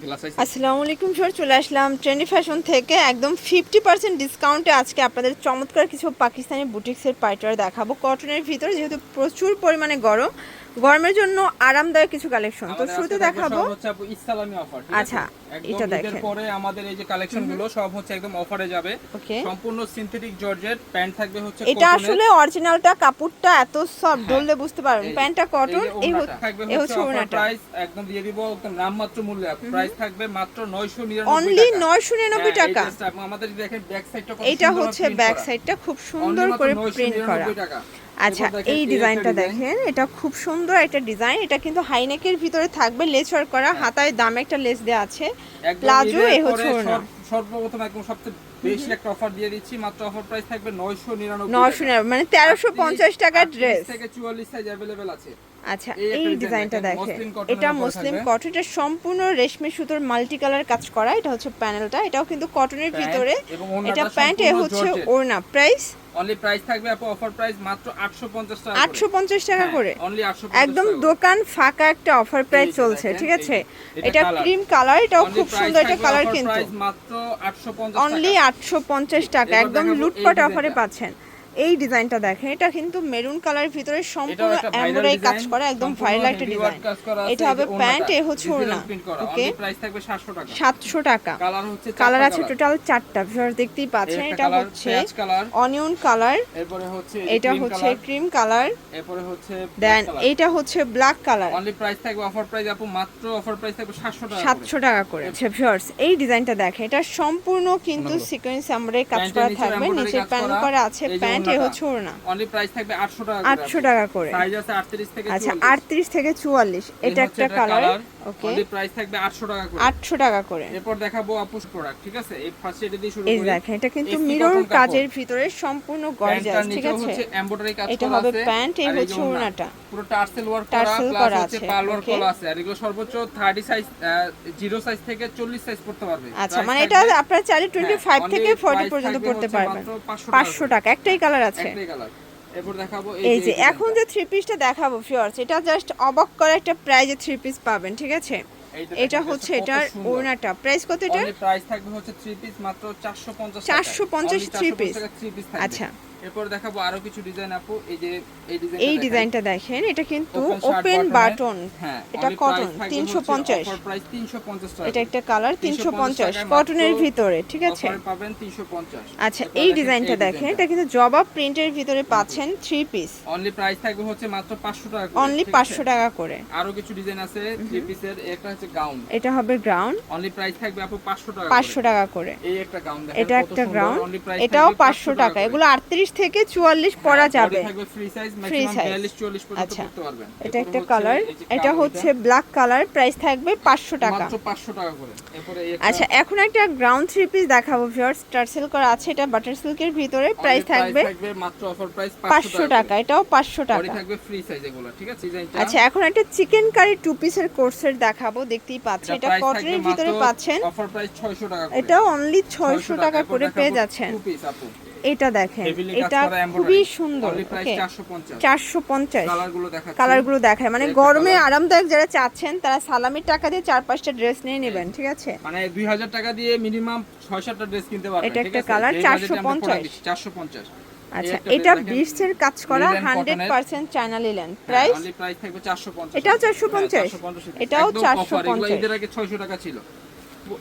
আসসালামু আলাইকুম স্যার চলে আসলাম ট্রেন্ডি ফ্যাশন থেকে। একদম ফিফটি পার্সেন্ট ডিসকাউন্টে আজকে আপনাদের চমৎকার কিছু পাকিস্তানি বুটিক্সের পাইটার দেখাবো। কটনের ভিতরে যেহেতু প্রচুর পরিমাণে গরম গরমের জন্য আরামদায়ক কিছু কালেকশন তো শুরুতে দেখাবো। ইসলামি অফার আচ্ছা, এটা দেখেন। পরে আমাদের এই যে কালেকশনগুলো সব হচ্ছে একদম অফারে যাবে। সম্পূর্ণ সিনথেটিক জর্জেট প্যান্ট থাকবে হচ্ছে এটা আসলে অরিজিনালটা কাপড়টা এত সফট হ্যাঁ। ধরলে বুঝতে পারবেন। প্যান্টটা কটন এই হচ্ছে ওড়নাটা। প্রাইস একদম দিয়ে দিব একদম নামমাত্র মূল্যে প্রাইস থাকবে মাত্র 999 অনলি টাকা। নয়শো নিরানব্বই হ্যাঁ, টাকা। আমাদের দেখেন ব্যাক সাইডটা এইটা হচ্ছে ব্যাক সাইডটা খুব সুন্দর করে প্রিন্ট করা। টাকা। আচ্ছা এরপর দেখেন এই একটা ডিজাইনটা design। দেখেন এটা খুব সুন্দর একটা ডিজাইন এটা কিন্তু হাইনেকের ভিতরে থাকবে লেস ওয়ার্ক করা হাতায় দামে একটা লেস দেওয়া আছে একদম প্লাজো ঈদের এ হচ্ছে পরে ওড়না। সর- সর্বপ্রথম একদম সবচেয়ে বেশি একটা অফার দিয়ে দিচ্ছি মাত্র অফার প্রাইস থাকবে 999 নশো টাকা। মানে তেরোশো পঞ্চাশ টাকার 38 ড্রেস থেকে 44 সাইজ अवेलेबल আছে আচ্ছা এই একটা এই design ডিজাইনটা দেখেন, দেখেন মসলিন cotton এটা এর উপর মুসলিম থাকবে। কটন এটা সম্পূর্ণ রেশমি সুতোর মাল্টি কালার কাজ করা এটা হচ্ছে প্যানেলটা এটাও কিন্তু কটনের প্যান্ট ভিতরে এবং এটা ওড়নাটা প্যান্ট এ সম্পূর্ণ হচ্ছে জর্জেট। ওড়না প্রাইস অনলি প্রাইস থাকবে আপু অফার প্রাইস মাত্র 850 টাকা আটশো পঞ্চাশ টাকা করে। অনলি 850 একদম দোকান ফাঁকা একটা অফার প্রাইস চলছে ঠিক আছে? এটা ক্রিম কালার এটাও খুব সুন্দর একটা কালার কিন্তু। মাত্র 850 অনলি টাকা। আটশো পঞ্চাশ টাকা একদম লুটপাট অফারে পাচ্ছেন। এই ডিজাইনটা দেখেন এটা কিন্তু মেরুন কালারের ভিতরে সম্পূর্ণ এমব্রয়ডারি কাজ করা একদম ভাইরাল একটা ডিজাইন আছে, এটা হবে প্যান্ট এ হচ্ছে ওড়না ওকে? price থাকবে 700 টাকা। সাতশো টাকা। কালার হচ্ছে কালার আছে। টোটাল চারটা ভিউয়ার দেখতেই পাচ্ছেন এটা হচ্ছে অনিয়ন কালার এরপরে হচ্ছে এটা হচ্ছে ক্রিম কালার এরপরে হচ্ছে দেন এইটা হচ্ছে ব্ল্যাক কালার অনলি প্রাইস থাকবে অফার প্রাইস আপু মাত্র অফার প্রাইস থাকবে 700 টাকা করে। সাতশো টাকা করে আচ্ছা ভিউয়ার্স এই ডিজাইনটা দেখেন এটা সম্পূর্ণ কিন্তু সিকোয়েন্স এমব্রয়ডারি কাজ করা থাকবে নিচে প্যান করা, আছে যে প্যান্ট এ ওড়নাটা। হচ্ছে ওড়না। অনলি প্রাইস থাকবে 800 টাকা 800 টাকা করে। সাইজ আছে 38 থেকে আচ্ছা 44 আটত্রিশ থেকে চুয়াল্লিশ। এটা একটা কালার ওকে অনলি প্রাইস থাকবে 800 টাকা করে। আটশো টাকা করে। এরপর দেখাবো আপুস প্রোডাক্ট ঠিক আছে? এই ফার্স্ট এটা দিয়ে শুরু এই দেখেন এটা কিন্তু মিরর কাজের ভিতরে সম্পূর্ণ গর্জাস ঠিক আছে? হচ্ছে এমব্রয়ডারি কাজ এটা হবে প্যান্ট, এই হচ্ছে ওড়নাটা। পুরো টার্সেল ওয়ার্ক করা প্লাস হচ্ছে আছে, পাল ওয়ার্ক করা আছে। আর এগুলো সর্বোচ্চ 30 সাইজ জিরো সাইজ থেকে 40 সাইজ পড়তে পারবে। আচ্ছা মানে এটা আপনারা চাইলে টোয়েন্টি ফাইভ only থেকে ফোর্টি price পর্যন্ত থাকবে পড়তে পারবেন। 500 পাঁচশো টাকা একটাই কালার আছে। একটাই কালার এরপর দেখাবো এই যে এখন যে থ্রি পিসটা দেখাবো ফিওর্স এটা জাস্ট অবাক করা একটা প্রাইজে থ্রি পিস পাবেন ঠিক আছে? এটা হচ্ছে এটার। ওড়নাটা। প্রাইস কত এটা? প্রাইস থাকবে হচ্ছে থ্রি পিস মাত্র 450 টাকা 450 three piece। 3 পিস আচ্ছা। এরপর দেখাবো আরও কিছু ডিজাইন আপু। এই যে এই ডিজাইন এই ডিজাইনটা দেখেন এটা কিন্তু ওপেন বাটন হ্যাঁ এটা কটন price থাকবে তিনশো হচ্ছে পঞ্চাশ। offer price 350 টাকা। এটা একটা কালার 350 কটনের ভিতরে ঠিক আছে? offer পাবেন 350 আচ্ছা এই ডিজাইনটা দেখেন এটা কিন্তু জবা প্রিন্টের ভিতরে পাচ্ছেন থ্রি পিস অনলি প্রাইস থাকবে হচ্ছে মাত্র 500 টাকা অনলি ঠিক আছে? পাঁচশো টাকা করে। আরও কিছু ডিজাইন আছে থ্রি পিসের একটা হচ্ছে গাউন এটা হবে গ্রাউন্ড অনলি প্রাইস থাকবে আপু 500 টাকা পাঁচশো করে। টাকা করে। এই একটা গাউন দেখেন এটা একটা গ্রাউন্ড এটাও থাকবে পাঁচশো টাকা এগুলো আটত্রিশ থেকে চুয়াল্লিশ পরা যাবে। Free size maximum size। 42 44 পর্যন্ত আচ্ছা। এটা একটা কালার এটা হচ্ছে ব্ল্যাক কালার প্রাইস থাকবে পাঁচশো টাকা। মাত্র 500 টাকা করে। এরপরে আচ্ছা এখন একটা গ্রাউন্ড থ্রি পিস দেখাবো ভিউয়ার্স টার্সেল করা আছে এটা বাটার সিল্কের ভিতরে প্রাইস থাকবে মাত্র অফার প্রাইস পাঁচশো টাকা এটাও পাঁচশো বডি টাকা। থাকবে ফ্রি সাইজ এগুলো ঠিক আছে? আচ্ছা এখন একটা চিকেন কারি টু পিসের কোর্সের দেখাবো দেখতেই পাচ্ছেন এটা কটনের ভিতরে পাচ্ছেন। অফার প্রাইস 600 টাকা এটা অনলি ছয়শো টাকা করে পেয়ে যাচ্ছেন। টু পিস আপু। এটা দেখেন এটা খুবই সুন্দর 450 চারশো পঞ্চাশ। কালারগুলো দেখাচ্ছি। কালারগুলো দেখায়। মানে গরমে। আরামদায়ক যারা চাচ্ছেন তারা সালামির টাকা দিয়ে চার পাঁচটা ড্রেস নিয়ে নেবেন ঠিক আছে? মানে 2000 টাকা দিয়ে মিনিমাম 6 7টা ড্রেস কিনতে পারবেন এটা একটা আমরা 450 product দিচ্ছি, 450 আচ্ছা এটা বিটসের কাজ করা Linen হান্ড্রেড cotton-এর। পার্সেন্ট চায়না লিলেন হ্যাঁ, প্রাইস থাকবে 450 এটাও হ্যাঁ, 450? 450 এটাও একদম offer, এগুলো 450 আগে 600 টাকা ছিল।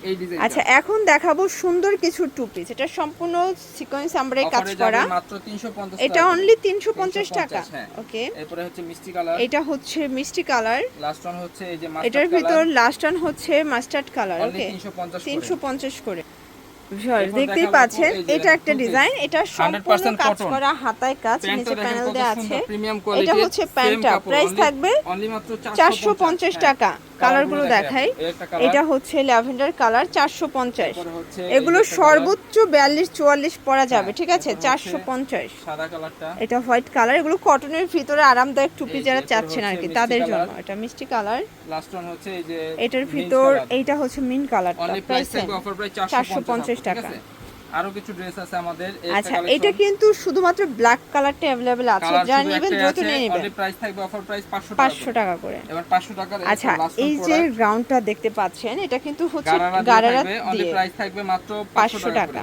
এই ডিজাইন আচ্ছা এখন দেখাবো সুন্দর কিছু টু পিস এটা সম্পূর্ণ সিকোয়েন্স আমরাই কাজ করা। মাত্র 350 এটা অনলি তিনশো পঞ্চাশ টাকা। হ্যাঁ। ওকে এরপরে হচ্ছে মিষ্টি কালার এটা হচ্ছে মিষ্টি কালার লাস্ট ওয়ান হচ্ছে এই যে এটার ভিতর লাস্ট ওয়ান হচ্ছে মাস্টার্ড কালার ওকে 350 তিনশো পঞ্চাশ করে। দেখতেই পাচ্ছেন এটা একটা ডিজাইন এটা সম্পূর্ণ কাজ করা হাতায় কাজ নিচে প্যানেল দেওয়া আছে। এটা হচ্ছে প্যান্টটা প্রাইস থাকবে অনলি মাত্র চারশো পঞ্চাশ টাকা। কালারগুলো দেখাই। এটা হচ্ছে ল্যাভেন্ডার কালার চারশো পঞ্চাশ। এগুলো সর্বোচ্চ বিয়াল্লিশ চুয়াল্লিশ পরা যাবে হ্যাঁ, ঠিক আছে? চারশো পঞ্চাশ। এটা হোয়াইট কালার এগুলো কটনের ভিতরে আরামদায়ক টুপি যারা চাচ্ছেন আর কি তাদের জন্য। এটা মিষ্টি কালার এটার ভিতর এইটা হচ্ছে মিন কালার চারশো প্রাইস প্রাইস থাকবে অফার প্রাইস 450 450 টাকা। আরও কিছু ড্রেস আছে আমাদের আচ্ছা এটা কিন্তু শুধুমাত্র ব্ল্যাক কালারটা अवेलेबल আছে যা নেবেন দ্রুত নিয়ে নেবেন। অনলি প্রাইস থাকবে অফার প্রাইস 500 টাকা পাঁচশো করে। টাকা করে। এবার 500 টাকার আচ্ছা এই যে গ্রাউন্ডটা দেখতে পাচ্ছেন এটা কিন্তু হচ্ছে গারারা দিয়ে অনলি প্রাইস থাকবে মাত্র 500 500 টাকা।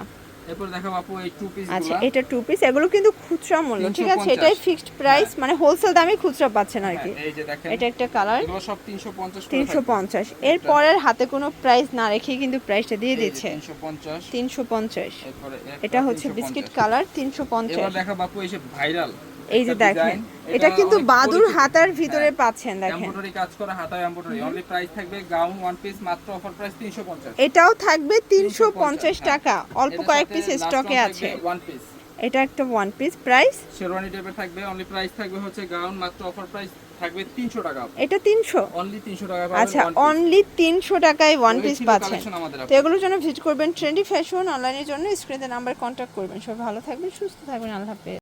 এরপর দেখো আপু এই টু পিস আচ্ছা এটা টু পিস এগুলো কিন্তু খুচরা মূল্য ঠিক আছে? এটাই ফিক্সড প্রাইস মানে হোলসেল দামে খুচরা পাচ্ছেন আর কি। এই যে দেখেন এটা একটা কালার এগুলো সব 350 করে তিনশো থাকবে। পঞ্চাশ। এর পরের হাতে কোনো প্রাইস না রেখে কিন্তু প্রাইসটা দিয়ে দিচ্ছে। 350 তিনশো পঞ্চাশ। এরপরে একটা এটা হচ্ছে বিস্কিট কালার তিনশো পঞ্চাশ। এবার দেখা বাপু এই যে ভাইরাল এই যে দেখেন এটা কিন্তু বাদুর হাতার ভিতরে পাচ্ছেন দেখেন। এমব্রয়ডারি কাজ করা হাতায় এমব্রয়ডারি অনলি প্রাইস থাকবে গাউন ওয়ান পিস মাত্র অফার প্রাইস 350 এটাও থাকবে তিনশো পঞ্চাশ হ্যাঁ। টাকা অল্প কয়েক পিস স্টকে আছে। ওয়ান পিস এটা একটা ওয়ান পিস প্রাইস শেরওয়ানি টাইপের থাকবে অনলি প্রাইস থাকবে হচ্ছে গাউন মাত্র অফার প্রাইস থাকবে 300 টাকা। এটা তিনশো? অনলি 300 টাকা আচ্ছা অনলি তিনশো টাকায় ওয়ান পিস পাচ্ছেন। তো এগুলোর জন্য ভিজিট করবেন ট্রেন্ডি ফ্যাশন অনলাইনের জন্য স্ক্রিনে নাম্বার কন্ট্যাক্ট করবেন। সবাই ভালো থাকবেন সুস্থ থাকবেন আল্লাহ হাফেজ।